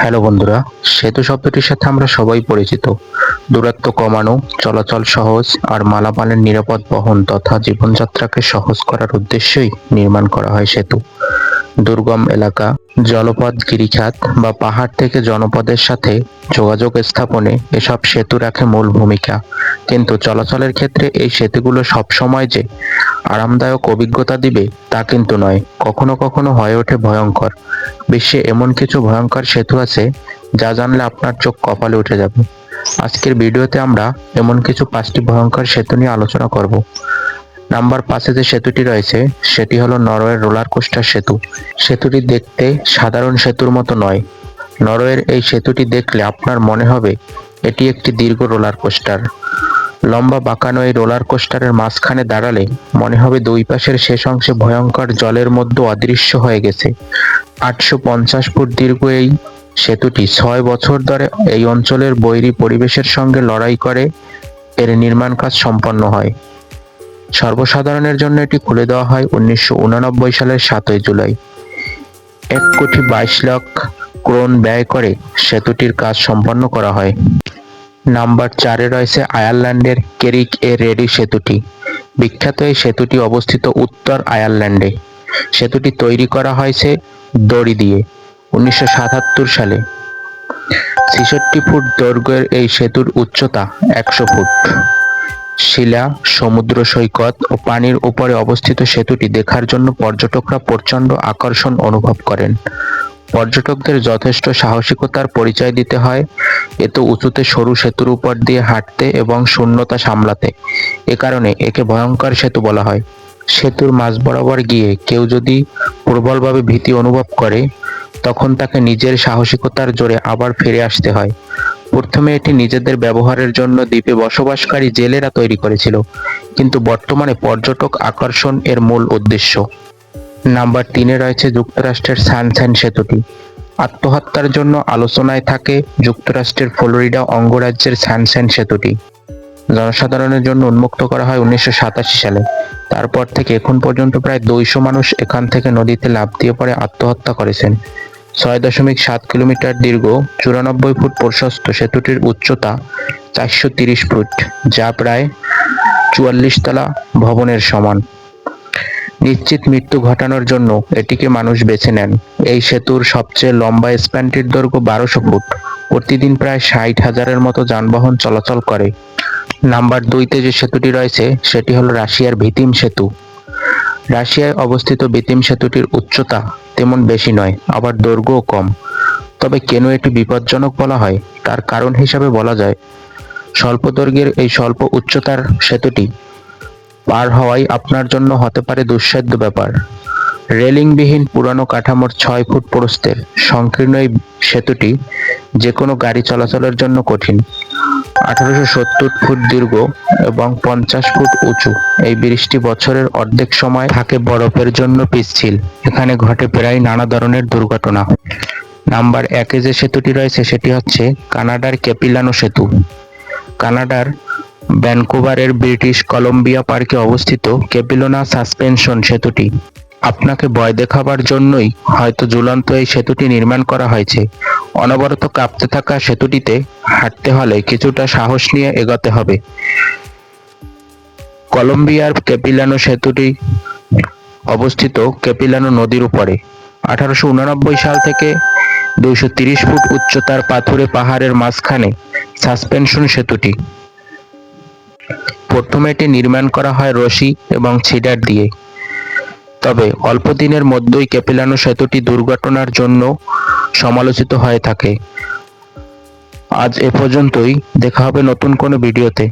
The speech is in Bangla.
হ্যালো বন্ধুরা, সেতু শব্দটির সাথে আমরা সবাই পরিচিত। দূরত্ব কমানো, চলাচল সহজ আর মালামালের নিরাপদ বহন তথা জীবনযাত্রাকে সহজ করার উদ্দেশ্যেই নির্মাণ করা হয় সেতু। দুর্গম এলাকা, জলপথ, গিরিখাত বা পাহাড় থেকে জনপদের সাথে যোগাযোগ স্থাপনে এসব সেতু রাখে মূল ভূমিকা। কিন্তু চলাচলের ক্ষেত্রে এই সেতুগুলো সবসময় যে আরামদায়ক অভিজ্ঞতা দিবে তা কিন্তু নয়, কখনো কখনো হয়ে ওঠে ভয়ঙ্কর। বিশ্বে এমন কিছু ভয়ঙ্কর সেতু আছে যা জানলে আপনার চোখ কপালে উঠে যাবে। আজকের ভিডিওতে আমরা এমন কিছু পাঁচটি ভয়ঙ্কর সেতু নিয়ে আলোচনা করব। নাম্বার পাঁচে যে সেতুটি রয়েছে, সেটি হলো নরওয়ের রোলার কোস্টার সেতু। সেতুটি দেখতে সাধারণ সেতুর মতো নয়। নরওয়ের এই সেতুটি দেখলে আপনার মনে হবে এটি একটি দীর্ঘ রোলার কোস্টার। লম্বা বাঁকানো এই রোলার কোস্টারের মাঝখানে দাঁড়ালে মনে হবে দুই পাশের শেষ অংশে ভয়ঙ্কর জলের মধ্যে অদৃশ্য হয়ে গেছে। আটশো পঞ্চাশ ফুট দীর্ঘ এই সেতুটি ছয় বছর ধরে এই অঞ্চলের বৈরী পরিবেশের সঙ্গে লড়াই করে, এর নির্মাণ কাজ সম্পন্ন হয়। সর্বসাধারণের জন্য এটি খুলে দেওয়া হয় উনিশশো সালের সাতই জুলাই। এক কোটি বাইশ লাখ ক্রোন ব্যয় করে সেতুটির কাজ সম্পন্ন করা হয়। নাম্বার চারে রয়েছে আয়ারল্যান্ডের কেরিক এ রেডি সেতুটি। বিখ্যাত এই সেতুটি অবস্থিত উত্তর আয়ারল্যান্ডে। সেতুটি তৈরি করা হয়েছে দড়ি দিয়ে উনিশশো সাতাত্তর সালে। ছেষট্টি ফুট দৈর্ঘ্যের এই সেতুর উচ্চতা একশো ফুট। শিলা, সমুদ্র সৈকত ও পানির উপরে অবস্থিত সেতুটি দেখার জন্য পর্যটকরা প্রচণ্ড আকর্ষণ অনুভব করেন। পর্যটকদের যথেষ্ট সাহসিকতার পরিচয় দিতে হয়। এত উঁচুতে সরু সেতুর উপর দিয়ে হাঁটতে এবং শূন্যতা সামলাতে। এ কারণে একে ভয়ঙ্কর সেতু বলা হয়। সেতুর মাঝ বরাবর গিয়ে কেউ যদি প্রবলভাবে ভীতি অনুভব করে, তখন তাকে নিজের সাহসিকতার জোরে আবার ফিরে আসতে হয়। প্রথমে এটি নিজেদের ব্যবহারের জন্য দ্বীপে বসবাসকারী জেলেরা তৈরি করেছিল, কিন্তু বর্তমানে পর্যটক আকর্ষণ এর মূল উদ্দেশ্য। নাম্বার তিনে রয়েছে যুক্তরাষ্ট্রের সানসাইন সেতুটি। আত্মহত্যার জন্য আলোচনায় থাকে যুক্তরাষ্ট্রের ফ্লোরিডা অঙ্গরাজ্যের সানসাইন সেতুটি। জনসাধারণের জন্য উন্মুক্ত করা হয় উনিশশো সাতাশি সালে। তারপর থেকে এখন পর্যন্ত প্রায় দুইশো মানুষ এখান থেকে নদীতে লাফ দিয়ে পড়ে আত্মহত্যা করেছেন। ছয় দশমিক সাত কিলোমিটার দীর্ঘ, চুরানব্বই ফুট প্রশস্ত সেতুটির উচ্চতা চারশো তিরিশ ফুট, যা প্রায় চুয়াল্লিশ তলা ভবনের সমান। নিশ্চিত মৃত্যু ঘটানোর জন্য এটিকে মানুষ বেছে নেন। এই সেতুর সবচেয়ে লম্বা স্প্যানটির দৈর্ঘ্য বারোশো ফুট। প্রতিদিন প্রায় ষাট হাজারের মতো যানবাহন চলাচল করে। নাম্বার দুইতে যে সেতুটি রয়েছে, সেটি হলো রাশিয়ার ভিতিম সেতু। রাশিয়ায় অবস্থিত ভিতিম সেতুটির উচ্চতা তেমন বেশি নয়, আবার দৈর্ঘ্যও কম। তবে কেন এটি বিপজ্জনক বলা হয়, তার কারণ হিসাবে বলা যায়। স্বল্প দৈর্ঘ্যের এই স্বল্প উচ্চতার সেতুটি পার হওয়াই আপনার জন্য হতে পারে দুঃসাধ্য ব্যাপার। রেলিংবিহীন পুরানো কাঠামোর ছয় ফুট প্রস্থের সংকীর্ণ এই সেতুটি যে কোনো গাড়ি চলাচলের জন্য কঠিন। আঠারোশো সত্তর ফুট দীর্ঘ এবং পঞ্চাশ ফুট উঁচু। এই ব্রিজটি বছরের অর্ধেক সময় থাকে বরফের জন্য পিচ্ছিল। এখানে ঘটে প্রায় নানা ধরনের দুর্ঘটনা। নাম্বার একে যে সেতুটি রয়েছে, সেটি হচ্ছে কানাডার ক্যাপিলানো সেতু। কানাডার ভ্যানকুভারের ব্রিটিশ কলম্বিয়া পার্কে অবস্থিত ক্যাপিলোনা সাসপেনশন সেতুটি। আপনাকে ভয় দেখাবার জন্যই হয়তো ঝুলন্ত এই সেতুটি নির্মাণ করা হয়েছে। অনবরত কাঁপতে থাকা সেতুটিতে হাঁটতে হলে কিছুটা সাহস নিয়ে এগোতে হবে। কলম্বিয়ার ক্যাপিলানো সেতুটি অবস্থিত ক্যাপিলানো নদীর উপরে। আঠারোশো উনানব্বই সাল থেকে দুইশো তিরিশ ফুট উচ্চতার পাথুরে পাহাড়ের মাঝখানে সাসপেনশন সেতুটি। প্রথমে এটি নির্মাণ করা হয় রশি এবং ছিডার দিয়ে। তবে অল্প দিনের মধ্যেই ক্যাপিলানো সেতুটি দুর্ঘটনার জন্য সমালোচিত হয়ে থাকে। আজ এ পর্যন্তই। দেখা হবে নতুন কোনো ভিডিওতে।